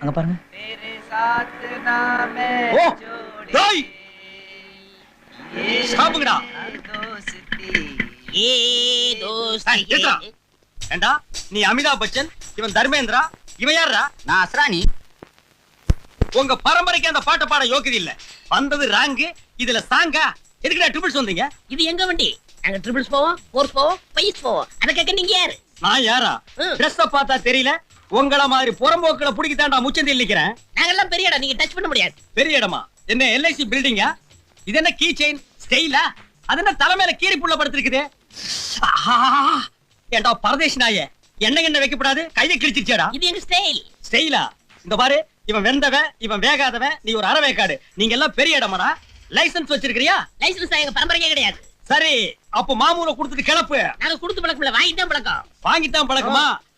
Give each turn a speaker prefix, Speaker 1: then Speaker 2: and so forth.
Speaker 1: அங்க பாருங்க.
Speaker 2: ஏ
Speaker 3: தோஸ்தி ஏடா ஏண்டா? நீ அமிதாப் பச்சன் இவன் தர்மேந்திரா இவன் யாரா
Speaker 4: நான் அஸ்ரானி
Speaker 3: உங்க பரம்பரைக்கு அந்த பாட்டை பாட யோக்கியது இல்ல. வந்தது ராங்கு இதுல சாங்கா? எதுக்குடா ட்ரிபிள்ஸ் வந்தீங்க?
Speaker 2: இது எங்க வண்டி? நாங்க ட்ரிபிள்ஸ் போவோம் ஃபோர்ஸ் போவோம் ஃபைவ்ஸ் போவோம். அதை கேட்க நீங்க யாரு?
Speaker 3: நான் யாரா?
Speaker 2: ம்.
Speaker 3: ட்ரெஸ்ஸ பார்த்தா தெரியல. உங்கள மாதிரி புறம்போக்குல புடிக்கிட்டாண்டா முச்சந்தி நிக்கிறேன்.
Speaker 2: நாங்கெல்லாம் பெரிய இடம் நீங்க டச் பண்ண முடியாது.
Speaker 3: பெரிய இடமா? என்ன எல்ஐசி பில்டிங்கா இது என்ன கீ செயின் ஸ்டைலா அது என்ன தலைமையில கீரி புள்ள படுத்திருக்குது? ஆஹா! ஏண்டா பரதேஷ் நாயே என்ன என்ன வைக்கப்படாது? கையை கிழிச்சிருச்சேடா
Speaker 2: இது எங்க ஸ்டைல்
Speaker 3: ஸ்டைலா இந்த பாரு இவன் வெந்தவன் இவன் வேகாதவன் நீ ஒரு அறவேக்காடு. நீங்க எல்லாம் பெரிய இடமாடா? லைசென்ஸ் வச்சிருக்கிறியா?
Speaker 2: லைசன்ஸ் எங்க பரம்பரைக்கே கிடையாது.
Speaker 3: சரி அப்ப மாமூல கொடுத்துட்டு கிளப்பு.
Speaker 2: நாங்க கொடுத்து பழக்கம் இல்ல வாங்கிட்டு தான் பழக்கம்.
Speaker 3: வாங்கித்தான் பழக்கமா?